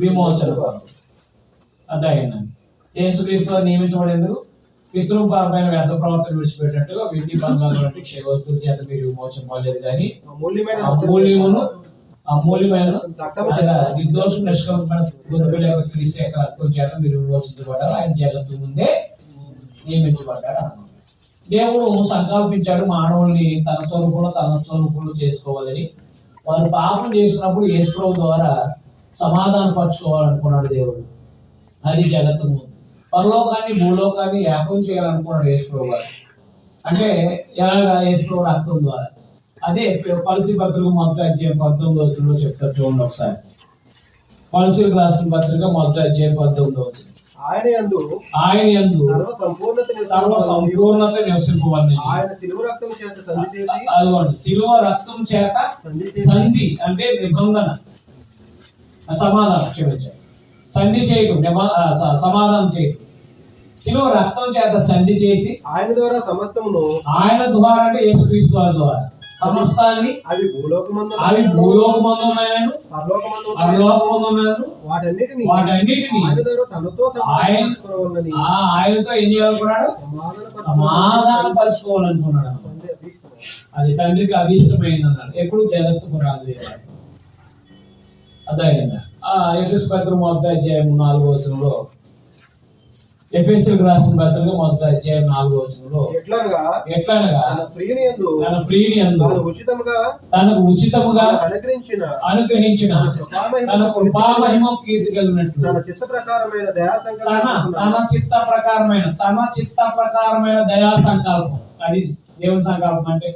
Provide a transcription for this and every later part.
విమోచన కొరకు అర్థమైందండి యేసుక్రీస్తు వారు నియమించబడేందుకు పితృపరమైన వ్యర్థ ప్రవర్తన విడిచిపెట్టినట్టుగా వెండి బంగారు వంటి క్షయ వస్తువుల చేత మీరు విమోచన పొందలేదు కానీ అమూల్యమైన అమూల్యమును నిర్దోషం నిష్కలమైన గురుబిల యొక్క క్రీస్తు యొక్క రక్తం చేత మీరు విమోచించబడ్డారు. ఆయన జగత్తు ముందే నియమించబడ్డాడు అన్నమాట దేవుడు సంకల్పించాడు మానవుల్ని తన స్వరూపంలో తన స్వరూపంలో చేసుకోవాలని. వారు పాపం చేసినప్పుడు యేసుప్రభు ద్వారా సమాధానం పరచుకోవాలనుకున్నాడు దేవుడు. అది జగత్తు పరలోకాన్ని భూలోకాన్ని ఏకం చేయాలనుకున్నాడు యేసుప్రభు గారు. అంటే ఎలాగా యేసుప్రభు రక్తం ద్వారా? అదే పలసి పత్రిక మొదటి అధ్యాయం పంతొమ్మిది వచ్చిన చెప్తారు చూడండి ఒకసారి. పలసీలకు రాసిన పత్రిక మొదటి అధ్యాయం పంతొమ్మిది వచ్చిన ఆయన యందు ఆయన యందు సర్వ సంపూర్ణత నివసింపవలని ఆయన సిలువ రక్తం చేత సంధి చేసి అదిగోండి శిలువ రక్తం చేత సంధి అంటే నిబంధన. సమాధానం క్షమించాలి సంధి చేయటం సమాధానం చేయటం శిలువ రక్తం చేత సంధి చేసి ఆయన ద్వారా సమస్తమును ఆయన ద్వారా అంటే యేసుక్రీస్తు వారి ద్వారా. సమస్తాన్ని అవి భూలోకమందు అవి భూలోకమందు ఉన్నాయను పరలోకమందు వాటన్నిటిని వాటన్నిటిని ఆయన ద్వారా తనతో ఆయన- ఆయనతో ఏం చేయాలనుకున్నాడు? సమాధాన సమాధాన పరుచుకోవాలనుకున్నాడు. అది తండ్రికి అభీష్టమైంది అన్నాడు ఎప్పుడు జగత్తు రాదు. అర్థమైందా ఆ ఎపిస్ పత్రం మొదటి అధ్యాయం నాలుగో వచనంలో ఎపిఎస్సీకి రాసిన పత్రిక మొదటి అధ్యాయం నాలుగో వచనంలో ఎట్లనగా? ఎట్లనగా? తన ప్రియుని యందు తన ప్రియుని అందు తాను ఉచితముగా తనకు ఉచితముగా అనుగ్రహించిన అనుగ్రహించిన తన కృపామహిమ కీర్తి కలిగినట్లు తన చిత్త ప్రకారమైన దయా తన సంకల్పం. తన చిత్త ప్రకారమైన తన చిత్త ప్రకారమైన దయా సంకల్పం. అది దేవుని సంకల్పం అంటే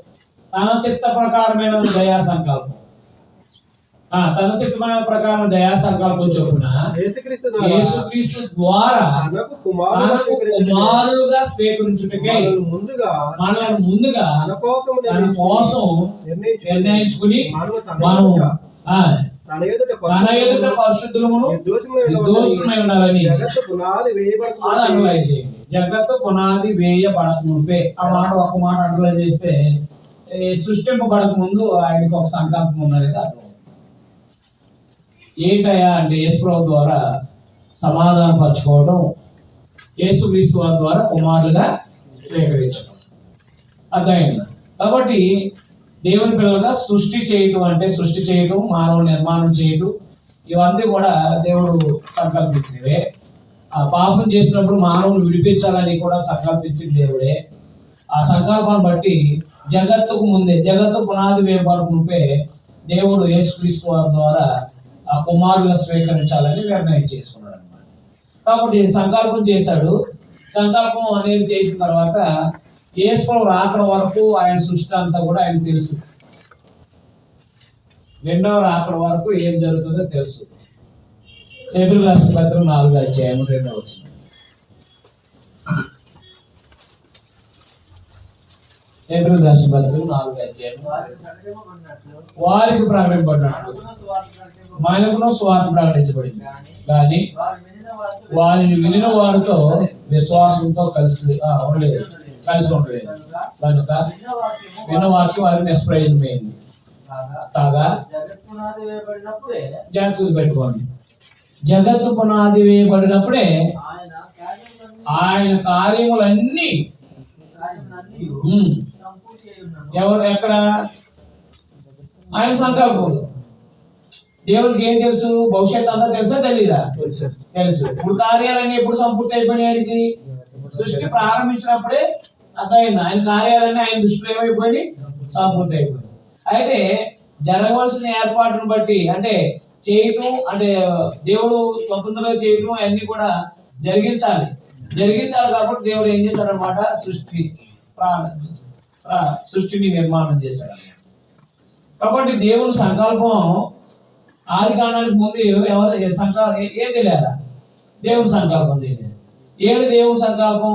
తన చిత్త ప్రకారమైన దయా సంకల్పం. తన చిత్తమైన ప్రకారం దయా సంకల్పం చొప్పున యేసుక్రీస్తు ద్వారా తనకు కుమారులుగా స్వీకరించుటకై ముందుగా మనల్ని ముందుగా తన కోసం నిర్ణయించుకుని మనం తన ఎదుట పరిశుద్ధులమును నిర్దోషమై ఉండాలని జగత్తు పునాది చేయండి. జగత్తు పునాది వేయబడక మునిపే ఆ మాట ఒక మాట అండర్లైన్ చేస్తే సృష్టింపబడక ముందు ఆయనకి ఒక సంకల్పం ఉన్నది కాదు. ఏంటయ్యా అంటే యేసుప్రభు ద్వారా సమాధానం పరచుకోవడం యేసుక్రీస్తు వారి ద్వారా కుమారులుగా స్వీకరించడం అర్థమైంది? కాబట్టి దేవుని పిల్లలుగా సృష్టి చేయటం అంటే సృష్టి చేయటం మానవ నిర్మాణం చేయటం ఇవన్నీ కూడా దేవుడు సంకల్పించేవే ఆ పాపం చేసినప్పుడు మానవుని విడిపించాలని కూడా సంకల్పించింది దేవుడే. ఆ సంకల్పాన్ని బట్టి జగత్తుకు ముందే జగత్తు పునాది వేపాలకు మునిపే దేవుడు యేసుక్రీస్తు వారి ద్వారా ఆ కుమారులుగా స్వీకరించాలని నిర్ణయం చేసుకున్నాడు అనమాట కాబట్టి సంకల్పం చేశాడు. సంకల్పం అనేది చేసిన తర్వాత ఈశ్వరం రాకడ వరకు ఆయన సృష్టి అంతా కూడా ఆయన తెలుసు. రెండవ రాకడ వరకు ఏం జరుగుతుందో తెలుసు. ఏప్రిల్ రాష్ట్ర పత్రం నాలుగు అధ్యాయం రెండవ వచ్చింది ఏప్రిల్ రాసిన పత్రిక నాలుగు అధ్యాయం. వారికి ప్రకటింపబడినట్లు మనకును స్వార్థ ప్రకటించబడింది. కానీ వారిని వినిన వారితో విశ్వాసంతో కలిసి ఉండలేదు. కలిసి ఉండలేదు. కనుక విన్న వాక్యం వారికి నిష్ప్రయోజనమైంది. కాగా జగత్పునాది పెట్టుకోండి. జగత్తు పునాది వేయబడినప్పుడే ఆయన కార్యములన్నీ ఆయన ఎవరు ఎక్కడ? ఆయన సంకల్పం దేవుడికి ఏం తెలుసు? భవిష్యత్తు అంతా తెలుసా తెలీదా? తెలుసు. ఇప్పుడు కార్యాలన్నీ ఎప్పుడు సంపూర్తి అయిపోయినాయి సృష్టి ప్రారంభించినప్పుడే అర్థమైంది. ఆయన కార్యాలన్నీ ఆయన దృష్టిలో ఏమైపోయి సంపూర్తి అయిపోయింది అయితే జరగవలసిన ఏర్పాటును బట్టి అంటే చేయటం అంటే దేవుడు స్వతంత్రంగా చేయటం అన్ని కూడా జరిగించాలి. జరిగించాలి కాబట్టి దేవుడు ఏం చేశాడనమాట సృష్టి ప్రా- ప్రా- సృష్టిని నిర్మాణం చేశాడు. కాబట్టి దేవుని సంకల్పం ఆది కాలానికి ముందు ఎవరు సంకల్పం ఏం తెలియాలా? దేవుని సంకల్పం తెలియదు ఏడు దేవుని సంకల్పం?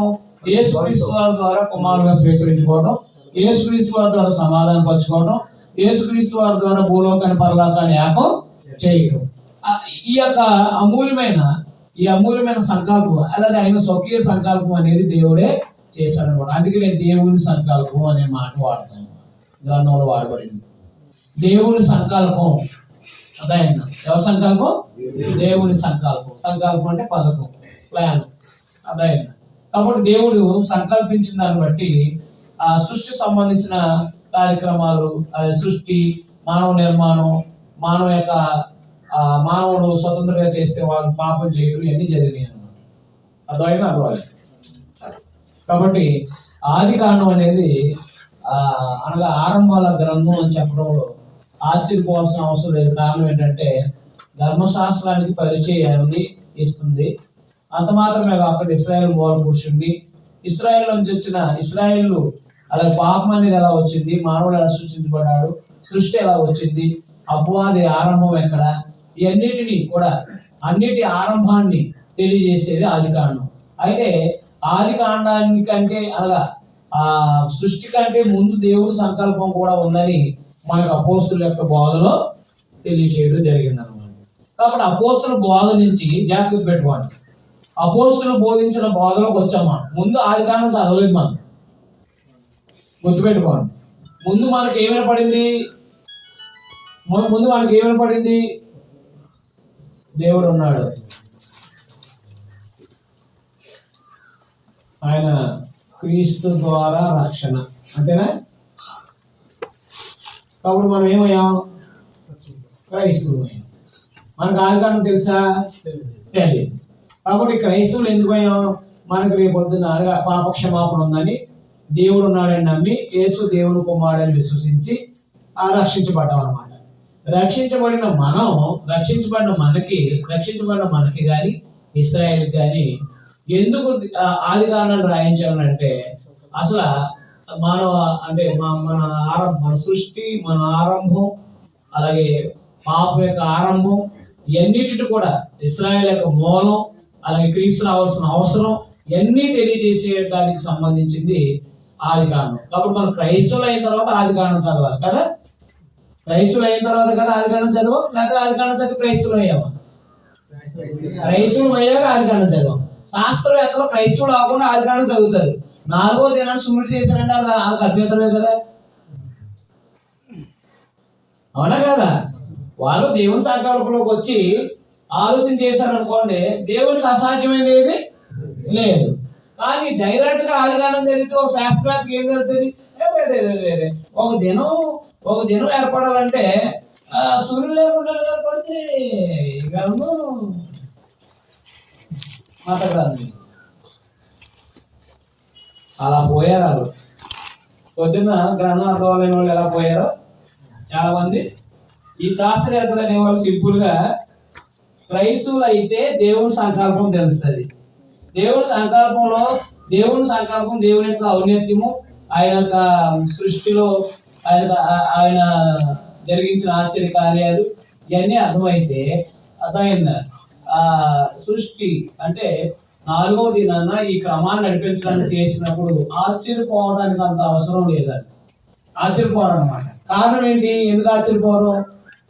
యేసుక్రీస్తు వారి ద్వారా కుమారుగా స్వీకరించుకోవడం యేసుక్రీస్తు వారి ద్వారా సమాధానం పరచుకోవడం యేసుక్రీస్తు వారి ద్వారా భూలోకాన్ని పరలోకాన్ని యాకం చేయడం. ఈ యొక్క అమూల్యమైన ఈ అమూల్యమైన సంకల్పం అలాగే ఆయన స్వకీయ సంకల్పం అనేది దేవుడే చేశాడు అనమాట అందుకే నేను దేవుని సంకల్పం అనే మాట వాడతాను. గ్రంథంలో వాడబడింది. దేవుని సంకల్పం. అదైనా ఎవరి సంకల్పం? దేవుని సంకల్పం. సంకల్పం అంటే పథకం ప్లాన్. అదైనా కాబట్టి దేవుడు సంకల్పించిన దాన్ని బట్టి ఆ సృష్టి సంబంధించిన కార్యక్రమాలు సృష్టి మానవ నిర్మాణం మానవ యొక్క ఆ మానవుడు స్వతంత్రంగా చేస్తే వాళ్ళు పాపం చేయడం ఇవన్నీ జరిగినాయి అన్నమాట. అర్థమైనా అర్థమైంది? కాబట్టి ఆది కాండం అనేది ఆ అనగా ఆరంభాల గ్రంథం అని చెప్పడంలో ఆశ్చర్యపోవాల్సిన అవసరం లేదు. కారణం ఏంటంటే ధర్మశాస్త్రానికి పరిచయాన్ని ఇస్తుంది. అంత మాత్రమే కాకుండా ఇస్రాయల్ మూల పురుషుడిని ఇస్రాయల్ నుంచి వచ్చిన ఇస్రాయేల్ అలాగే పాపం అనేది ఎలా వచ్చింది మానవుడు ఎలా సృష్టించబడ్డాడు సృష్టి ఎలా వచ్చింది అపవాది ఆరంభం ఎక్కడ ఇవన్నిటిని కూడా అన్నిటి ఆరంభాన్ని తెలియజేసేది ఆది కారణం అయితే ఆది కాండానికంటే అనగా ఆ సృష్టి కంటే ముందు దేవుడి సంకల్పం కూడా ఉందని మనకు అపోస్తుల యొక్క బోధలో తెలియచేయడం జరిగింది అనమాట కాబట్టి అపోస్తుల బోధ నుంచి జాగ్రత్త పెట్టుకోండి. అపోస్తులు బోధించిన బోధలోకి వచ్చామా? ముందు ఆది కాండం చదవలేదు మనం. గుర్తుపెట్టుకోండి. ముందు మనకి ఏమైనా పడింది? ముందు మనకి ఏమైనా పడింది? దేవుడు ఉన్నాడు. ఆయన క్రీస్తు ద్వారా రక్షణ. అంతేనా? కాబట్టి మనం ఏమయ్యాం? క్రైస్తవులు అయ్యాం మనకు ఆదికాండం తెలుసా? తెలియదు. కాబట్టి క్రైస్తవులు ఎందుకు అయ్యాం? మనకు రేపు పొద్దున్న అనగా పాప ఉందని దేవుడు ఉన్నాడని నమ్మి యేసు దేవుని కుమారుడని విశ్వసించి ఆ రక్షించబడ్డాం అనమాట రక్షించబడిన మనం రక్షించబడిన మనకి రక్షించబడిన మనకి కానీ ఇస్రాయేల్ కానీ ఎందుకు ఆది కారణాలు అంటే అసలు మానవ అంటే మా మన ఆరంభ మన సృష్టి మన ఆరంభం అలాగే పాప యొక్క ఆరంభం ఇవన్నిటిని కూడా ఇస్రాయల్ యొక్క మూలం అలాగే క్రీస్తు రావాల్సిన అవసరం ఇవన్నీ తెలియజేసేటానికి సంబంధించింది ఆది కారణం. కాబట్టి మనం క్రైస్తవులు అయిన తర్వాత ఆది కారణం చదవాలి కదా? క్రైస్తవులు అయిన తర్వాత కదా ఆది కారణం చదవం లేకపోతే ఆది కారణం చదివి క్రైస్తవులు అయ్యామా క్రైస్తవులు అయ్యాక ఆది కారణం చదవం. శాస్త్రవేత్తలు క్రైస్తవులు కాకుండా ఆదికాండం చదువుతారు. నాలుగో దినాన్ని సూర్యుడు చేశాడంటే అది వాళ్ళకి అభ్యంతరమే కదా. అవునా కదా? వాళ్ళు దేవుని సంకల్పంలోకి వచ్చి ఆలోచన చేశారనుకోండి దేవునికి అసాధ్యమైనది ఏది లేదు. కానీ డైరెక్ట్గా ఆదిగానం జరిగితే ఒక శాస్త్రవేత్తకి ఏం జరుగుతుంది? ఒక దినం ఒక దినం ఏర్పడాలంటే ఆ, సూర్యుడు లేకుండా ఏర్పడితే గ్రంథం మాట్లాడాలి అలా పోయారు వాళ్ళు పొద్దున్న గ్రంథం అర్థం వాళ్ళు ఎలా పోయారో చాలా మంది. ఈ శాస్త్రవేత్తలు అనేవాళ్ళు సింపుల్గా క్రైస్తవులు అయితే దేవుని సంకల్పం తెలుస్తుంది. దేవుని సంకల్పంలో దేవుని సంకల్పం దేవుని యొక్క ఔన్నత్యము ఆయన యొక్క సృష్టిలో ఆయన ఆయన జరిగించిన ఆశ్చర్య కార్యాలు ఇవన్నీ అర్థమైతే అర్థమైందా. సృష్టి అంటే నాలుగో దినాన ఈ క్రమాన్ని నడిపించడానికి చేసినప్పుడు ఆశ్చర్యపోవడానికి అంత అవసరం లేదని ఆశ్చర్యపోవడం అనమాట కారణం ఏంటి? ఎందుకు ఆశ్చర్యపోవడం?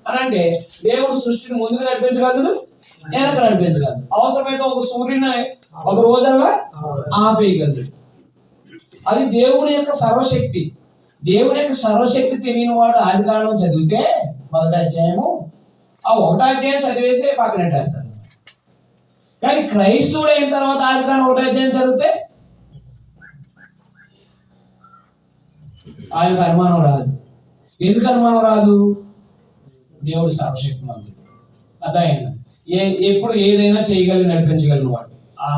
అని అంటే దేవుడు సృష్టిని ముందుకు నడిపించగలదు వెనక నడిపించగలదు అవసరమైతే ఒక సూర్యుని ఒక రోజల్లా ఆపేయగలదు అది దేవుని యొక్క సర్వశక్తి. దేవుని యొక్క సర్వశక్తి తెలియని వాడు ఆది కాలం చదివితే మొదటి అధ్యాయము ఆ ఒకటో అధ్యాయం చదివేసి పక్కన కానీ క్రైస్తవుడు అయిన తర్వాత ఆదికాండం కాలం ఒకటో అధ్యాయం చదివితే? ఆయనకు అనుమానం రాదు. ఎందుకు అనుమానం రాదు? దేవుడు సర్వశక్తిమంతుడు అదాయన ఏ ఎప్పుడు ఏదైనా చేయగలిగి నడిపించగలిగిన వాడు. ఆ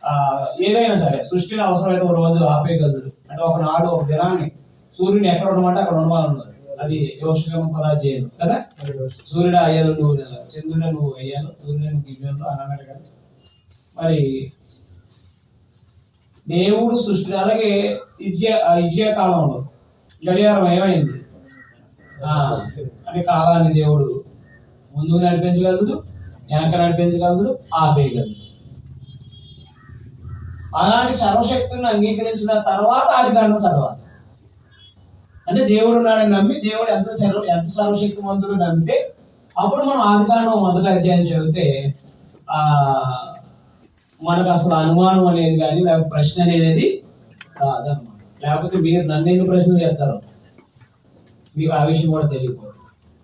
ఆ ఏదైనా సరే సృష్టిని అవసరమైతే ఒక రోజు ఆపేయగలడు అంటే ఒక నాడు ఒక దినాన్ని సూర్యుని ఎక్కడ ఉండమంటే అక్కడ ఉండమన్నారు అది యోషకం పదార్థం కదా? సూర్యుడు అయ్యాలు నువ్వు చంద్రుడు నువ్వు అయ్యాను సూర్యుడు నువ్వు గివ్యాను అన్నాడు కదా? మరి దేవుడు సృష్టి అలాగే ఇజ్గే ఇజ్గే కాలంలో గడియారం ఏమైంది? ఆ, అంటే కాలాన్ని దేవుడు ముందుకు నడిపించగలదు వెనక నడిపించగలదు ఆపేయగలదు అలాంటి సర్వశక్తులను అంగీకరించిన తర్వాత ఆది కాండం చదవాలి. అంటే దేవుడు ఉన్నాడని నమ్మి దేవుడు ఎంత సర్వ ఎంత సర్వశక్తివంతుడు నమ్మితే అప్పుడు మనం ఆది కాండం మొదటి అధ్యాయం చదివితే ఆ మనకు అసలు అనుమానం అనేది కానీ లేకపోతే ప్రశ్న అనేది రాదన్నమాట. లేకపోతే మీరు నన్ను ఎందుకు ప్రశ్నలు చేస్తారు మీకు ఆ విషయం కూడా తెలియకపోదు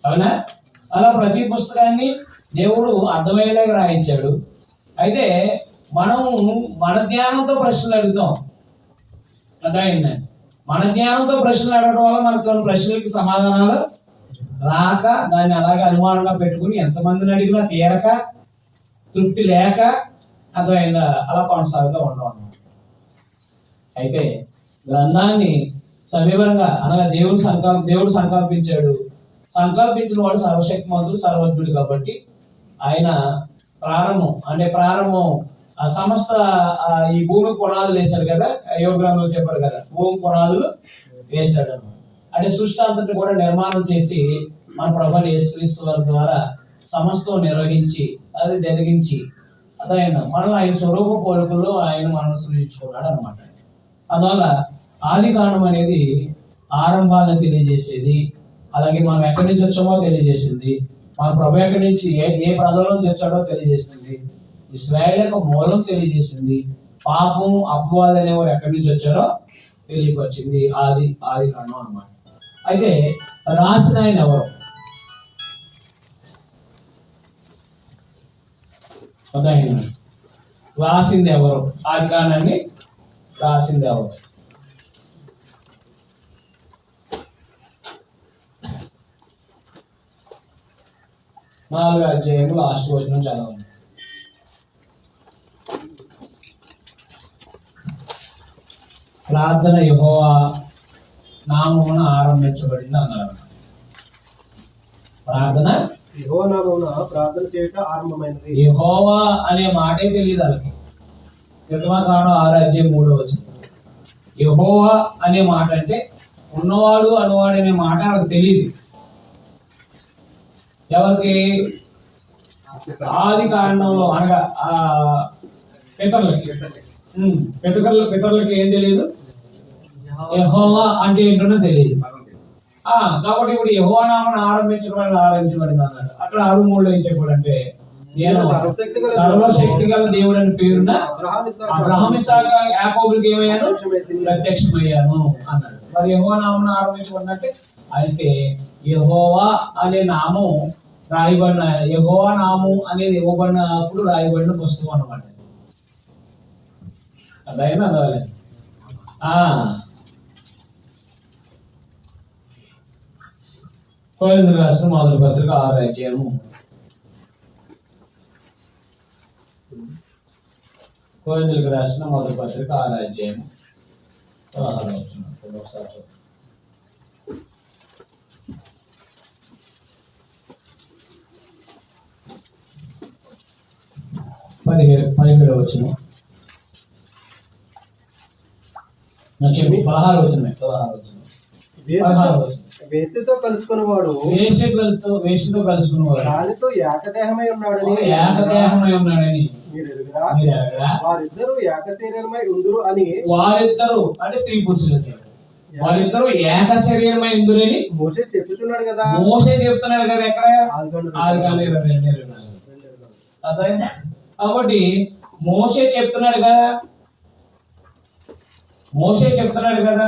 అవునా? అలా ప్రతి పుస్తకాన్ని దేవుడు అర్థమయ్యేలాగా రాయించాడు. అయితే మనం మన జ్ఞానంతో ప్రశ్నలు అడుగుతాం. అర్థమైందండి మన జ్ఞానంతో ప్రశ్నలు అడగడం వల్ల మనకు ప్రశ్నలకి సమాధానాలు రాక దాన్ని అలాగే అనుమానంగా పెట్టుకుని ఎంతమందిని అడిగినా తీరక తృప్తి లేక అర్థమైందా అలా కొనసాగుతూ ఉండడం అయితే గ్రంథాన్ని సమీపంగా అనగా దేవుడు సంకల్ప దేవుడు సంకల్పించాడు. సంకల్పించిన వాడు సర్వశక్తిమంతుడు సర్వజ్ఞుడు కాబట్టి ఆయన ప్రారంభం అంటే ప్రారంభం సమస్త ఈ భూమి పునాదులు వేశాడు కదా యోగ్రంథంలో చెప్పారు కదా భూమి పునాదులు వేశాడు. అంటే సృష్టి అంతటి కూడా నిర్మాణం చేసి మన ప్రభు యేసుక్రీస్తు వారి ద్వారా సమస్తం నిర్వహించి అది జరిగించి అదైన మనం ఆయన స్వరూప పోలికల్లో ఆయన మనం సృష్టించుకున్నాడు అనమాట అందువల్ల ఆది కారణం అనేది ఆరంభాన్ని తెలియజేసేది అలాగే మనం ఎక్కడి నుంచి వచ్చామో తెలియజేసింది మన ప్రభు ఎక్కడి నుంచి ఏ ఏ ప్రజల నుంచి వచ్చాడో తెలియజేసింది ఇస్రాయేల్ యొక్క మూలం తెలియజేసింది. పాపం అపవాది అనేవారు ఎక్కడి నుంచి వచ్చారో తెలియపరిచింది. ఆది ఆది కారణం అన్నమాట. అయితే రాసిన ఆయన ఎవరు? రాసింది ఎవరు? ఆది కారణాన్ని రాసింది ఎవరు? నాలుగు అధ్యాయం లాస్ట్ వచ్చిన చదవండి. ప్రార్థన యెహోవా నామమున ఆరంభించబడింది అన్నారు ప్రార్థన? యెహోవానామమున ప్రార్థన చేయుట ఆరంభమైనది. యెహోవా అనే మాటే తెలియదు వాళ్ళకి. నిర్మాకాండం ఆరు అధ్యాయం మూడో వచ్చిన యెహోవా అనే మాట అంటే ఉన్నవాడు అనువాడు అనే మాట వాళ్ళకి తెలియదు ఎవరికి? ఆది కాండంలో అనగా ఆ పితరులకి. పితరుల పితరులకి ఏం తెలియదు యెహోవా అంటే ఏంటో తెలియదు. ఆ కాబట్టి ఇప్పుడు యెహోవా నామను ఆరంభించడం ఆరంభించబడింది అన్నాడు. అక్కడ ఆరు మూడులో ఏం చెప్పాడంటే నేను సర్వశక్తి గల దేవుడు అని పేరున అబ్రహాం యాకోబులకి ఏమయ్యాను. ప్రత్యక్షమయ్యాను. అన్నాడు. మరి యెహోవా నామం ఆరంభించబడిందంటే అంటే యెహోవా అనే నామం రాయబడిన యెహోవా నామం అనేది ఇవ్వబడినప్పుడు రాయబడిన పుస్తకం అన్నమాట. అదైనా అదవలే ఆ కోరింద్ర రాష్ట్రం మొదటి పత్రిక ఆరు అధ్యాయము కోరింద్రులకు రాసిన మొదటి పత్రిక ఆరు అధ్యాయము పదహారు వచనం. ఇప్పుడు ఒకసారి చూద్దాం. పదిహేడు పదిహేడు వచ్చిన చెప్పి పదహారు వచ్చిన పదహారు వచ్చిన పదహారు వేసితో కలుసుకున్నవాడు వేషకులతో వేషతో కలుసుకున్నవారు దానితో ఏకదేహమై ఉన్నాడని ఏకదేహమై ఉన్నాడని? వారిద్దరూ ఏక శరీరమై ఉందురు అని వారిద్దరు అంటే స్త్రీ పురుషులు వారిద్దరు ఏక శరీరమై ఇందురని మోసే చెప్పుచున్నాడు కదా. మోసే చెప్తున్నాడు కదా ఎక్కడ? కాబట్టి మోసే చెప్తున్నాడు కదా. మోసే చెప్తున్నాడు కదా.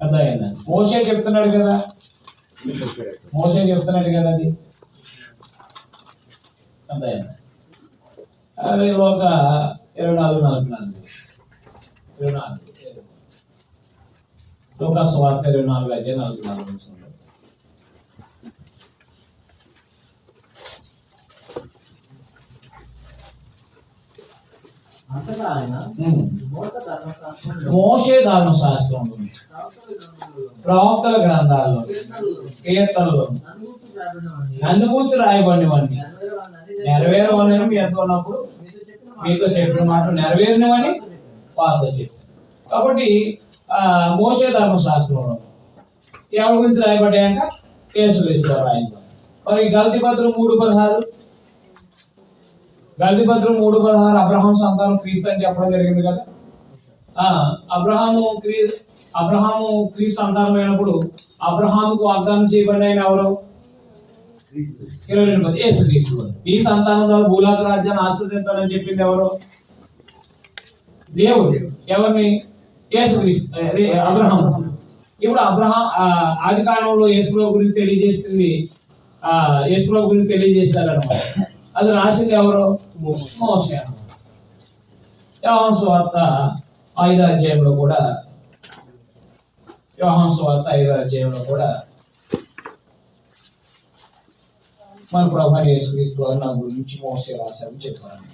అర్థమైందా మోసే చెప్తున్నాడు కదా. మోసే చెప్తున్నాడు కదా అది. అర్థమైందా అరే ఒక ఇరవై నాలుగు నలభై నాలుగు. ఇరవై నాలుగు. లోకాసు స్వార్థ ఇరవై నాలుగు అదే నలభై నాలుగు నిమిషంలో. అంతటా ఆయన ఉమ్. మోస ధర్మశాస్త్రం ప్రవక్తల గ్రంథాలలో, కీర్తనలు. నన్ను కూర్చు రాయబడినవన్నీ. నెరవేరవని మీతో ఉన్నప్పుడు. మీతో చెప్పిన మాట నెరవేరినవని వార్త చేస్తారు కాబట్టి ఆ మోసే ధర్మశాస్త్రంలో. ఎవరి గురించి రాయబడ్డాయంట? కేసులు రాయంట మరి గల్తీ పత్రం మూడు పదహారు? గల్తీ పత్రం మూడు పదహారు అబ్రహాం సంతానం క్రీస్తు అని చెప్పడం జరిగింది కదా? అబ్రహాము క్రీ అబ్రహాము క్రీస్తు సంతానమైనప్పుడు అబ్రహాముకు వాగ్దానం చేయబడిన ఆయన ఎవరు? ఇరవై రెండు మంది క్రీస్తు ఈ సంతానం ద్వారా భూలాక రాజ్యాన్ని ఆశ్రదించాలని చెప్పింది ఎవరు? దేవుడు. ఎవరిని? యేసు క్రీస్తు అదే అబ్రహాం ఇప్పుడు అబ్రహం ఆది కాలంలో యేసుప్రభు గురించి తెలియజేసింది ఆ యేసుప్రభు గురించి తెలియజేశారు అనమాట అది రాసింది ఎవరు మోసే సువార్త ఐదో అధ్యాయంలో కూడా సువార్త ఐదో అధ్యాయంలో కూడా మన ప్రభు యేసుక్రీస్తు వారు నా గురించి మోసే రాశారని చెప్పారు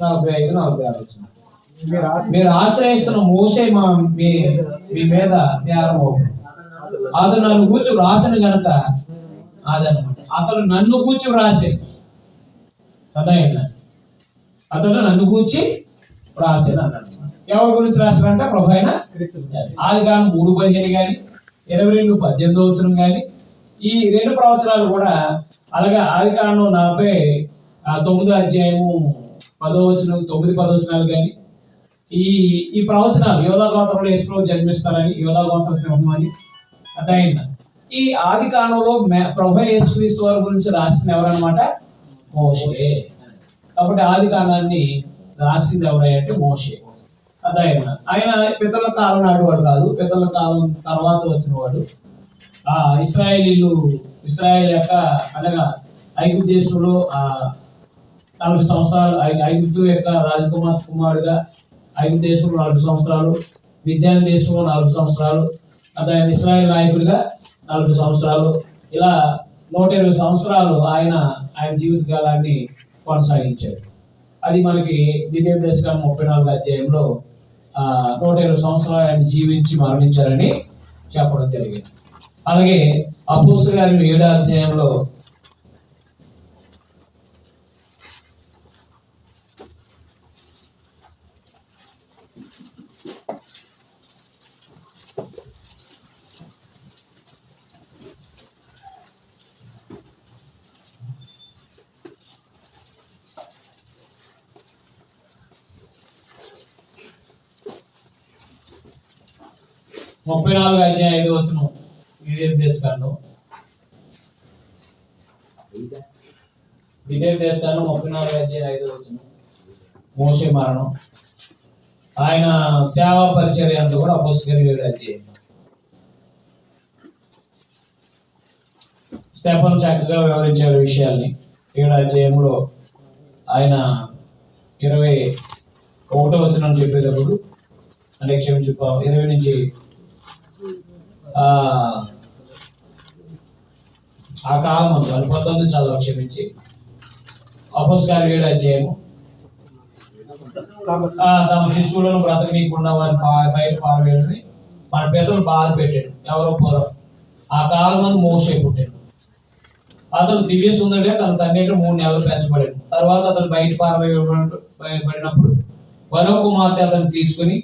నలభై ఐదు నలభై ఆరు వచ్చిన మీరు ఆశ మీరు ఆశ్రయిస్తున్న మోసే మా మీ మీద నేరం మోపు. అతను నన్ను కూర్చు రాసిన గనక అదనమాట అతను నన్ను కూర్చు రాసే. అదైనా అతను నన్ను కూర్చి రాసిన అన్నాడు. ఎవరి గురించి రాశారంటే ప్రభు అయిన ఆది కాలం మూడు పదిహేను కానీ ఇరవై రెండు పద్దెనిమిది సంవత్సరం కానీ ఈ రెండు ప్రవచనాలు కూడా అలాగే ఆది కాలంలో నలభై తొమ్మిదో అధ్యాయము పదో వచనం తొమ్మిది పదవచనాలు కానీ ఈ ఈ ప్రవచనాలు యోధా గోత్రంలో యేసుప్రభు జన్మిస్తారని యోధా గోత్ర సింహం అని అర్థమైంది? ఈ ఆది కాలంలో ప్రభు యేసుక్రీస్తు వారి గురించి రాసిన ఎవరన్నమాట? మోషే. కాబట్టి ఆది కాలాన్ని రాసింది ఎవరంటే మోషే. అర్థమైంది? ఆయన పితల కాలం నాడు వాడు కాదు. పితల కాలం తర్వాత వచ్చిన వాడు. ఆ ఇస్రాయేలీలు ఇస్రాయేల్ యొక్క అనగా ఐగుప్తు దేశంలో ఆ నలభై సంవత్సరాలు ఐ- ఐగుప్తు యొక్క రాజకుమార్ కుమారుడుగా ఐగుప్తు దేశంలో నలభై సంవత్సరాలు విద్యాన్ దేశంలో నలభై సంవత్సరాలు అతను ఇస్రాయల్ నాయకుడిగా నలభై సంవత్సరాలు ఇలా నూట ఇరవై సంవత్సరాలు ఆయన ఆయన జీవిత కాలాన్ని కొనసాగించాడు. అది మనకి ద్వితీయ దశకం ముప్పై నాలుగు అధ్యాయంలో నూట ఇరవై సంవత్సరాలు ఆయన జీవించి మరణించారని చెప్పడం జరిగింది. అలాగే అపోస్తల గారి ఏడో అధ్యాయంలో ముప్పై నాలుగు అధ్యాయం ఐదు వచ్చిన విదేశ దేశకాలను విదేశ చేస్తాను ముప్పై నాలుగు అధ్యాయం ఐదు వచ్చిన మోసే మరణం. ఆయన సేవా పరిచర్య అంతా కూడా అపోస్కరి అధ్యాయం. స్టెఫన్ చక్కగా వివరించారు విషయాల్ని ఏడు అధ్యాయంలో ఆయన ఇరవై ఒకటో వచ్చిన చెప్పేటప్పుడు అంటే క్షమించు ఇరవై నుంచి ఆ కాలం అంతా పంతొమ్మిది చదవ క్షమించి. అపోస్కార ఏడు అధ్యాయము. తమ ఆ, తమ శిశువులను బ్రతకనీయకుండా వారిని బయట పారవేయడని మన పెద్దలు బాధ పెట్టాడు ఎవరో పూర్వం ఆ కాలం మంది మోసే పుట్టాడు. అతను దివ్య సుందరుడే తన తండ్రి మూడు నెలలు పెంచబడాడు. తర్వాత అతను బయట పారవేయబడినప్పుడు మరో కుమార్తె అతను తీసుకుని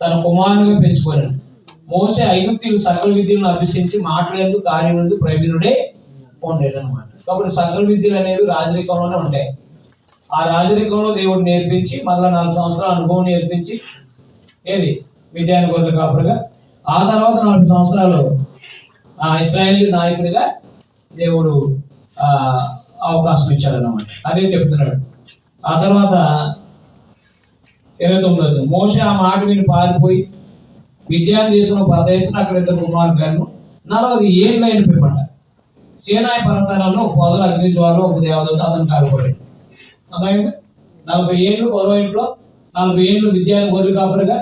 తన కుమారునిగా పెంచుకున్నాడు మోసే ఐగుప్తులు సకల విద్యలను అభ్యసించి మాట్లాడేందుకు కార్యముందు ప్రవీణుడే ఉండేడు అనమాట కాబట్టి సకల విద్యలు అనేవి రాజరికంలోనే ఉంటాయి. ఆ రాజరికంలో దేవుడు నేర్పించి మళ్ళా నాలుగు సంవత్సరాల అనుభవం నేర్పించి ఏది? విద్యాన్ని గొర్రెల కాపుడుగా. ఆ తర్వాత నాలుగు సంవత్సరాలు ఆ ఇస్రాయేల్ నాయకుడిగా దేవుడు అవకాశం ఇచ్చాడు అదే చెప్తున్నాడు. ఆ తర్వాత ఇరవై తొమ్మిది వచ్చింది మోస ఆ మాట విని పారిపోయి విద్యాన్ని తీసుకున్న పరదేశం అక్కడ ఇద్దరు గారు నలభై ఏళ్ళు అయిన పిమ్మట సేనాయి పర్వతాలలో పొదలు అగ్ని జ్వాలలో ఒక దేవదూత అతను కాకపోయాడు అర్థమైంది? నలభై ఏళ్ళు మరో ఇంట్లో నలభై ఏళ్ళు విద్యాన్ని గోరు కాపురుగా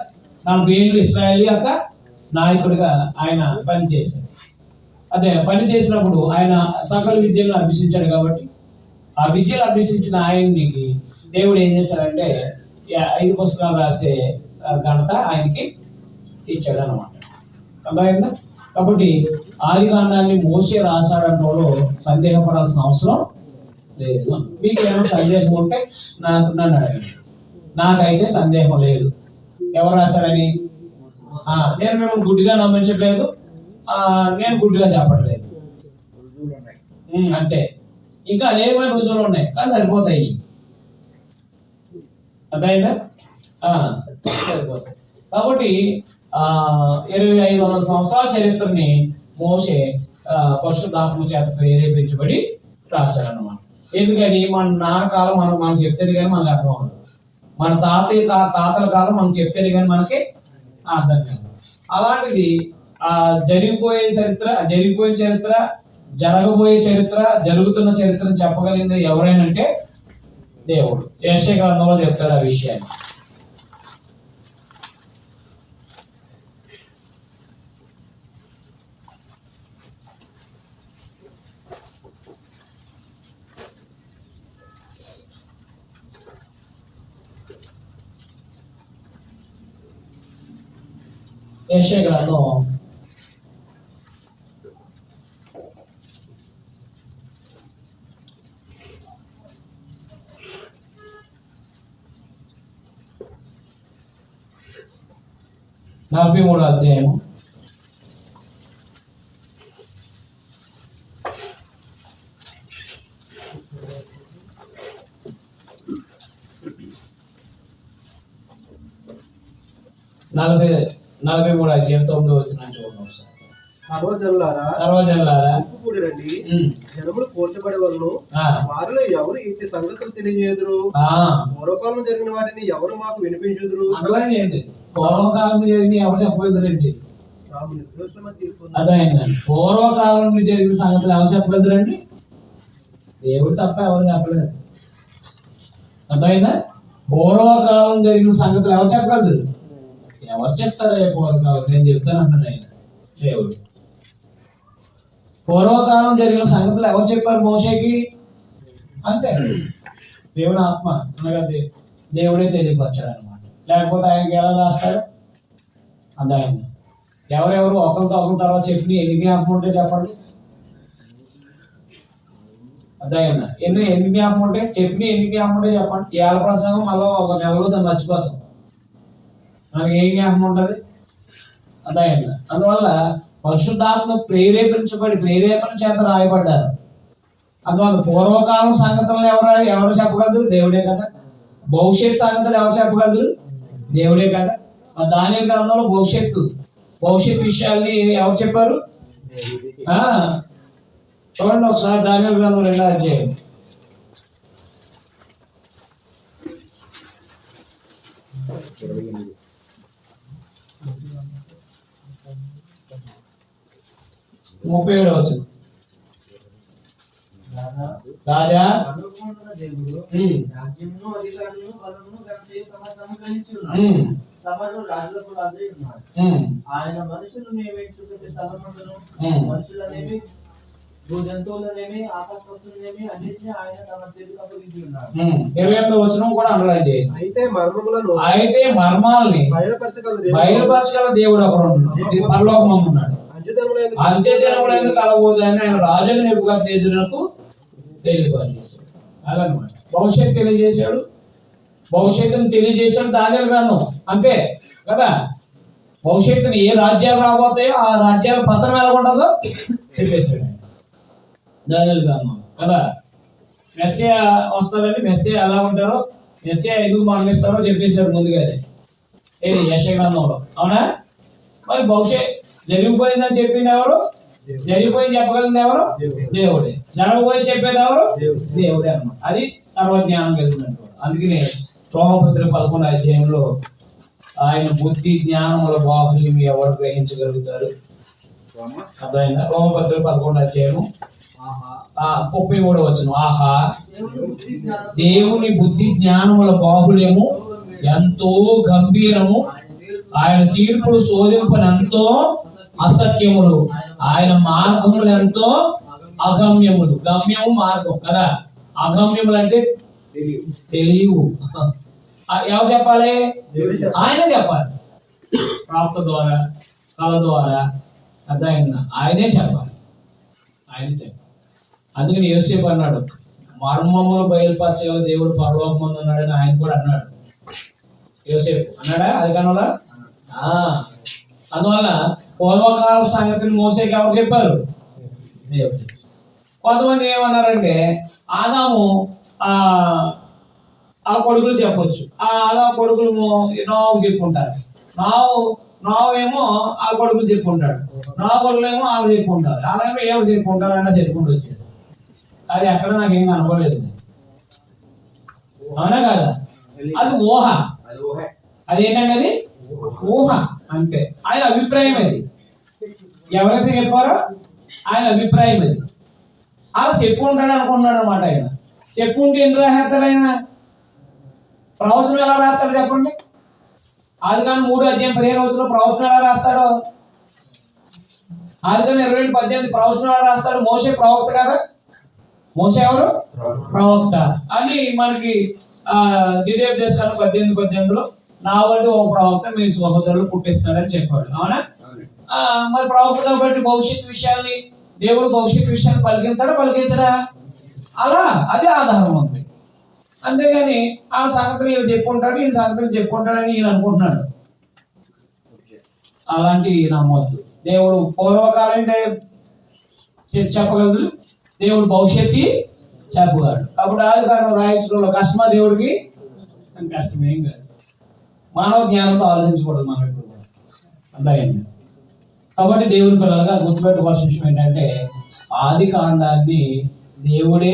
నలభై ఏళ్ళు ఇస్రాయేల్ యొక్క నాయకుడిగా ఆయన పనిచేశాడు. అదే పని చేసినప్పుడు ఆయన సకల విద్యలను అభ్యసించాడు కాబట్టి ఆ విద్యలు అభ్యసించిన ఆయనకి దేవుడు ఏం చేశాడంటే ఐదు పుస్తకాలు రాసే ఘనత ఆయనకి ఇచ్చాడు అనమాట అర్థమైందా? కాబట్టి ఆది మోసే రాశాడంటోలో సందేహపడాల్సిన అవసరం లేదు. మీకు ఏమైనా సందేహం ఉంటే నాకు నన్ను అడగండి. నాకైతే సందేహం లేదు. ఎవరు రాశారని? నేను మిమ్మల్ని గుడ్డిగా నమ్మించట్లేదు. నేను గుడ్డిగా చెప్పట్లేదు అంతే. ఇంకా అనేకమైన రుజువులు ఉన్నాయి. కానీ సరిపోతాయి. అర్థమైందా? సరిపోతాయి. కాబట్టి ఇరవై ఐదు వందల సంవత్సరాల చరిత్రని మోసే ఆ, పరిశుద్ధాత్మ చేత ప్రేరేపించబడి రాశారన్నమాట ఎందుకని మన నాన్న కాలం మనం మనం చెప్తే కానీ మనకు అర్థం అవ్వదు. మన తాతయ్య తాతల కాలం మనం చెప్తేనే కానీ మనకి అర్థం కాదు. అలాంటిది ఆ జరిగిపోయే చరిత్ర జరిగిపోయే చరిత్ర జరగబోయే చరిత్ర జరుగుతున్న చరిత్రను చెప్పగలిగింది ఎవరైనా అంటే దేవుడు. యశ్య గ్రంథంలో చెప్తాడు ఆ విషయాన్ని. యశ్య గ్రంథం నలభై మూడో అధ్యాయం నలభై తొమ్మిది వచ్చిన చూడండి సర్వజనులారా సర్వజనులారా? కూడి రండి జనములు వారిలో ఎవరు ఇంటి సంగతులు తెలియజేదురు? పూర్వకాలం జరిగిన వాటిని ఎవరు మాకు వినిపించుదురు? పూర్వకాలం జరిగిన ఎవరు చెప్పలేదురండి పూర్వకాలం జరిగిన సంగతులు ఎవరు చెప్పలేదురండి దేవుడు తప్ప ఎవరు చెప్పలేదు అర్థమైందా? పూర్వకాలం జరిగిన సంగతులు ఎవరు చెప్పగలరు ఎవరు చెప్తారే పూర్వకాలం నేను చెప్తాను అన్నాడు ఆయన దేవుడు. పూర్వకాలం జరిగిన సంగతులు ఎవరు చెప్పారు మోషేకి? అంతే. దేవుడు ఆత్మ అనగా దేవుడే తెలియకొచ్చాడు అనమాట లేకపోతే ఆయనకి ఎలా రాస్తాడు అర్థమైంది ఎవరెవరు ఒకరితో ఒకరి తర్వాత చెప్పి ఎన్ని జ్ఞాపకం ఉంటే చెప్పండి. అర్థమైందా ఎన్ని ఎన్ని జ్ఞాపకం ఉంటే చెప్పి ఎన్ని జ్ఞాపకం ఉంటే చెప్పండి. ఏళ్ళ ప్రసంగం మళ్ళీ ఒక నెలలో మర్చిపోతాం. మనకి ఏం జ్ఞాపకం ఉంటుంది? అర్థమైందా అందువల్ల పరిశుద్ధాత్మ ప్రేరేపించబడి ప్రేరేపణ చేత రాయబడ్డారు. అందువల్ల పూర్వకాలం సంగతులను ఎవరు ఎవరు చెప్పగలరు? దేవుడే కదా. భవిష్యత్ సంగతులు ఎవరు చెప్పగలరు? దేవుడే కదా. మరి దాని గ్రంథంలో భవిష్యత్తు. భవిష్యత్ విషయాల్ని ఎవరు చెప్పారు? చూడండి ఒకసారి దాని గ్రంథం రెండో అధ్యాయం. రాజులకు రాజై. ఉన్నాడు ఉమ్, ఆయన మనుషులు నియమించుకునే తలమందును ఉమ్. మనుషులనేమి భూజంతువులనేమి ఆకాశపక్షులనేమి అన్నింటినీ ఆయన తమ చేతికి అప్పగించి ఉన్నాడు ఉమ్. ఇరవై ఎనిమిది వచ్చిన కూడా అండర్లైన్ చేయండి అయితే మర్మములను అయితే మర్మాల్ని బయలుపరచగల దేవుడు బయలుపరచగల దేవుడు ఒకడు ఉన్నాడు. ఇది పరలోకం ఉన్నాడు. అంత్యదినములందు అంత్య దినములందు కలబోదని ఆయన రాజుని నిపుగా తేజునకు తెలియపరిచేశాడు అదనమాట. భవిష్యత్తు తెలియజేశాడు. భవిష్యత్తును తెలియజేశాడు దాని గ్రంథం. అంతే కదా? భవిష్యత్తుని ఏ రాజ్యాలు రాబోతాయో ఆ రాజ్యాల పతనం ఎలా ఉంటుందో చెప్పేశాడు ఆయన. దానియలు గ్రంథం. కదా? మెస్సే వస్తారండి మెస్సే ఎలా ఉంటారో మెస్సే ఎందుకు మరణిస్తారో చెప్పేశాడు ముందుగానే. ఏది యశ గ్రంథంలో. అవునా? మరి భవిష్యత్ జరిగిపోయిందని చెప్పింది ఎవరు? జరిగిపోయింది చెప్పగలిగింది ఎవరు? దేవుడే. జరగబోయి చెప్పేది ఎవరు? దేవుడే. అన్నమాట. అది సర్వజ్ఞానం కలిగినట్టు అందుకనే రోమపత్రిక పదకొండు అధ్యాయంలో ఆయన బుద్ధి జ్ఞానముల బాహుల్యం ఎవరు గ్రహించగలుగుతారు? అర్థమైందా? రోమపత్రిక పదకొండు అధ్యాయము. ఆ ముప్పై మూడు వచ్చిన ఆహా. దేవుని బుద్ధి జ్ఞానం దేవుని బుద్ధి జ్ఞానముల బాహుల్యము ఎంతో గంభీరము. ఆయన తీర్పులు శోధింపనంతో అసత్యములు. ఆయన మార్గములు ఎంతో? అగమ్యములు. గమ్యము మార్గం కదా? అగమ్యములు అంటే తెలియవు. ఎవరు చెప్పాలి? ఆయన చెప్పాలి. ప్రాప్త ద్వారా కళ ద్వారా అర్థమైందా ఆయనే చెప్పాలి. ఆయన చెప్పాలి. అందుకని యోసేపు అన్నాడు మర్మములు బయలుపరిచే దేవుడు పరలోకమందు ఉన్నాడని ఆయన కూడా అన్నాడు. యోసేపు అన్నాడా? అది కనులా అందువల్ల పూర్వకాల సంగతిని మోసేకి ఎవరు చెప్పారు? కొంతమంది ఏమన్నారంటే ఆదాము ఆ ఆ కొడుకులు చెప్పొచ్చు. ఆ ఆదా కొడుకులు నావు చెప్పుకుంటారు నావు నావు ఏమో ఆ కొడుకులు చెప్పుకుంటాడు నా కొడుకులు ఏమో వాళ్ళు చెప్పుకుంటారు అలాగే ఎవరు చెప్పుకుంటారు అన్న చెప్పుకుంటూ వచ్చారు. అది ఎక్కడ నాకేం కనపడలేదు. అవునా కదా? అది ఊహ. అది ఊహే. అదేంటండి అది? ఊహ. అంతే. ఆయన అభిప్రాయం అది ఎవరైతే చెప్పారో ఆయన అభిప్రాయం అది అలా చెప్పు ఉంటాడు అనుకున్నాడు అనమాట ఆయన. చెప్పు ఉంటే ఎన్ని రాసేస్తాడు ఆయన? ప్రవచనం ఎలా రాస్తాడు చెప్పండి? ఆది కానీ మూడు అధ్యాయం పదిహేను రోజుల్లో ప్రవచనం ఎలా రాస్తాడు? ఆది కానీ ఇరవై రెండు పద్దెనిమిది ప్రవచనం ఎలా రాస్తాడు? మోసే ప్రవక్త కదా? మోసే ఎవరు? ప్రవక్త. అని మనకి ఆ ద్వితీయోపదేశాలు పద్దెనిమిది పద్దెనిమిదిలో నా వంటి ఒక ప్రవక్త మీ సహోదరులు పుట్టిస్తున్నాడని చెప్పాడు. అవునా? మరి ప్రవక్త కాబట్టి భవిష్యత్ విషయాన్ని దేవుడు భవిష్యత్ విషయాన్ని పలికిస్తాడా పలికించడా? అలా అదే ఆధారం ఉంది. అంతేగాని ఆ సంగతులు ఈయన చెప్పుకుంటాడు ఈయన సంగతులు చెప్పుకుంటాడని ఈయన అనుకుంటున్నాడు. అలాంటి నమ్మొద్దు. దేవుడు పూర్వకాలం చె- చెప్పగలదు దేవుడు భవిష్యత్తు చెప్పగలడు. అప్పుడు ఆది కాలం రాయించడంలో కష్టమా దేవుడికి? కష్టమేం కాదు. మానవ జ్ఞానంతో ఆలోచించకూడదు మనం ఇప్పుడు కూడా. అంతేండి కాబట్టి దేవుని పిల్లలుగా గుర్తుపెట్టుకోవాల్సిన విషయం ఏంటంటే ఆది కాండాన్ని దేవుడే